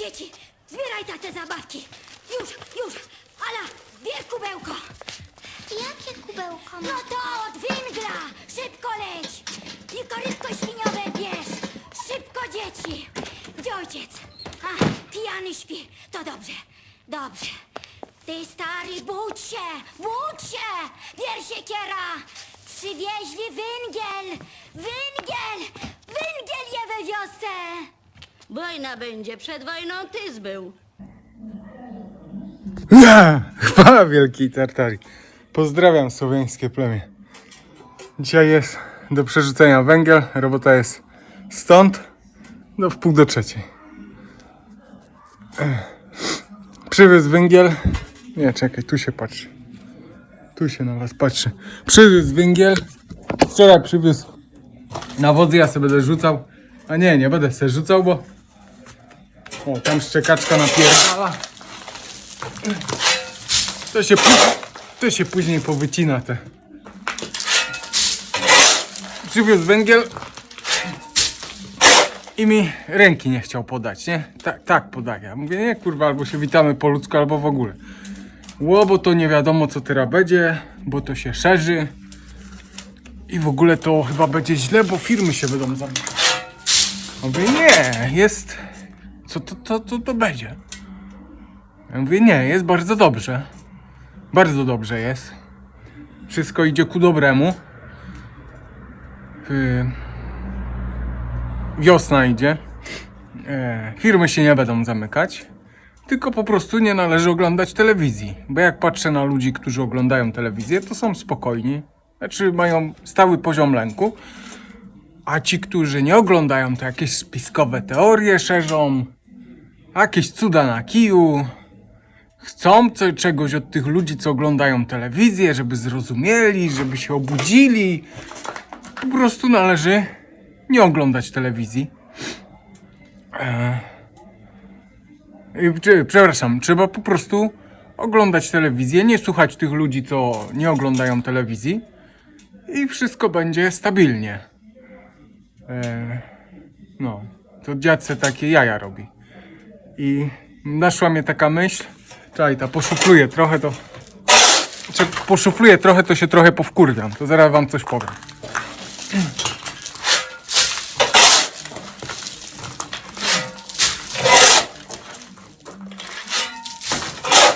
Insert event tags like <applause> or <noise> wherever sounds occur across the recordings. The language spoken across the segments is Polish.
Dzieci, zbieraj te zabawki. Już, już. Ala, bierz kubełko. Jakie kubełko? No to od węgla. Szybko leć. I korytko świniowe bierz. Szybko, dzieci. Gdzie ojciec? A, pijany śpi. To dobrze, dobrze. Ty stary, budź się, budź się. Bierz się, kiera. Przywieźli węgiel. Węgiel. Węgiel je we wiosce. Wojna będzie, przed wojną tyz był. Ja! <laughs> Chwała wielkiej Tartarii. Pozdrawiam słowiańskie plemię. Dzisiaj jest do przerzucenia węgiel. Robota jest stąd do w pół do trzeciej. Przywiózł węgiel. Nie, czekaj, tu się patrzy. Tu się na was patrzy. Przywiózł węgiel. Wczoraj przywiózł nawozy, ja sobie będę rzucał. A nie, nie będę sobie rzucał, bo... O, tam szczekaczka napierdala. To się, to się później powycina te. Przywiózł węgiel i mi ręki nie chciał podać, nie? Tak, tak podaje. Mówię, nie kurwa, albo się witamy po ludzku, albo w ogóle. Ło, bo to nie wiadomo co teraz będzie, bo to się szerzy. I w ogóle to chyba będzie źle, bo firmy się będą zamykać. Mówię, nie, jest... Co to, to, to, to będzie? Ja mówię, nie, jest bardzo dobrze. Bardzo dobrze jest. Wszystko idzie ku dobremu. Yy, wiosna idzie. E, firmy się nie będą zamykać. Tylko po prostu nie należy oglądać telewizji. Bo jak patrzę na ludzi, którzy oglądają telewizję, to są spokojni. Znaczy mają stały poziom lęku. A ci, którzy nie oglądają, to jakieś spiskowe teorie szerzą. Jakieś cuda na kiju chcą czegoś od tych ludzi, co oglądają telewizję, żeby zrozumieli, żeby się obudzili. Po prostu należy nie oglądać telewizji. Eee, przepraszam, trzeba po prostu oglądać telewizję, nie słuchać tych ludzi, co nie oglądają telewizji i wszystko będzie stabilnie. Eee, no, to dziadce takie jaja robi. I naszła mnie taka myśl, czekaj, ta poszufluję trochę, to... Czy poszufluję trochę, to się trochę powkurwiam. To zaraz wam coś powiem.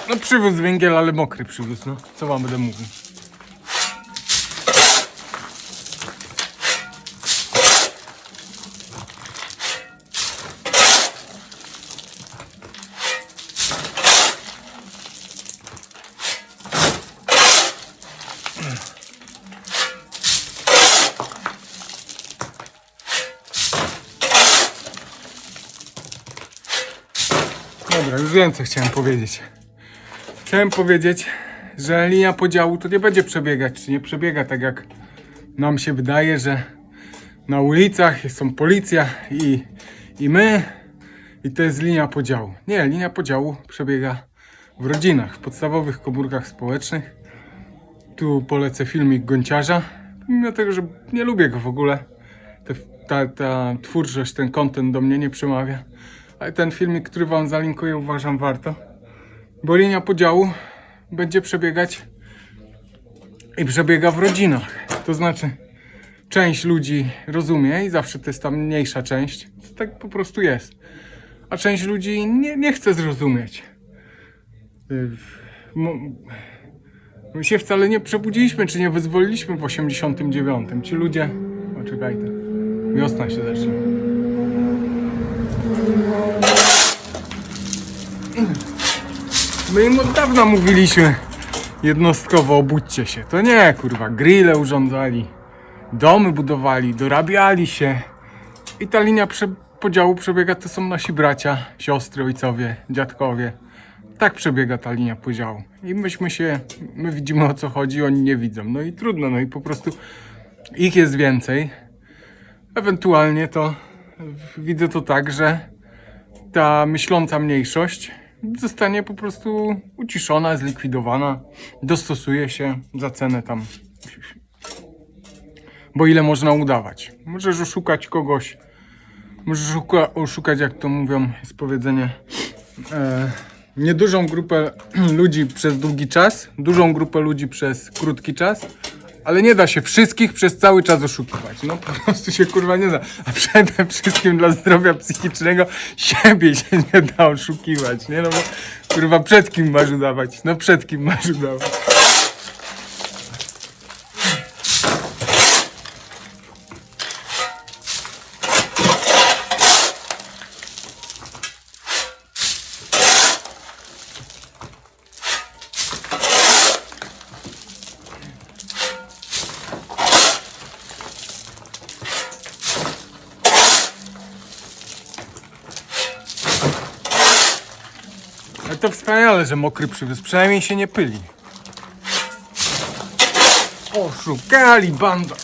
No przywiózł węgiel, ale mokry przywiózł, no. Co wam będę mówił? Dobra, już wiem co chciałem powiedzieć. Chciałem powiedzieć, że linia podziału to nie będzie przebiegać, czy nie przebiega tak jak nam się wydaje, że na ulicach są policja i, i my i to jest linia podziału. Nie, linia podziału przebiega w rodzinach, w podstawowych komórkach społecznych. Tu polecę filmik Gonciarza, mimo tego, że nie lubię go w ogóle. Ta, ta twórczość, ten content do mnie nie przemawia. Ten filmik, który wam zalinkuję, uważam warto. Bo linia podziału będzie przebiegać i przebiega w rodzinach. To znaczy, część ludzi rozumie i zawsze to jest ta mniejsza część. Tak po prostu jest. A część ludzi nie, nie chce zrozumieć. Y, mo- My się wcale nie przebudziliśmy, czy nie wyzwoliliśmy w 89. Ci ludzie... O, czekaj, to wiosna się zaczyna. My im od dawna mówiliśmy jednostkowo obudźcie się. To nie, kurwa, grille urządzali, domy budowali, dorabiali się. I ta linia prze podziału przebiega, to są nasi bracia, siostry, ojcowie, dziadkowie. Tak przebiega ta linia podziału. I myśmy się, my widzimy o co chodzi, oni nie widzą. No i trudno, no i po prostu ich jest więcej. Ewentualnie to widzę to tak, że ta myśląca mniejszość zostanie po prostu uciszona, zlikwidowana, dostosuje się za cenę tam. Bo ile można udawać? Możesz oszukać kogoś Możesz szuka, oszukać, jak to mówią, jest powiedzenie, e, niedużą grupę <clears throat> ludzi przez długi czas, dużą grupę ludzi przez krótki czas, ale nie da się wszystkich przez cały czas oszukiwać. No po prostu się kurwa nie da. A przede wszystkim dla zdrowia psychicznego siebie się nie da oszukiwać, nie? No bo kurwa przed kim masz udawać? No przed kim masz udawać? to wspaniale, że mokry przywiózł. Przynajmniej się nie pyli. Oszukali banda.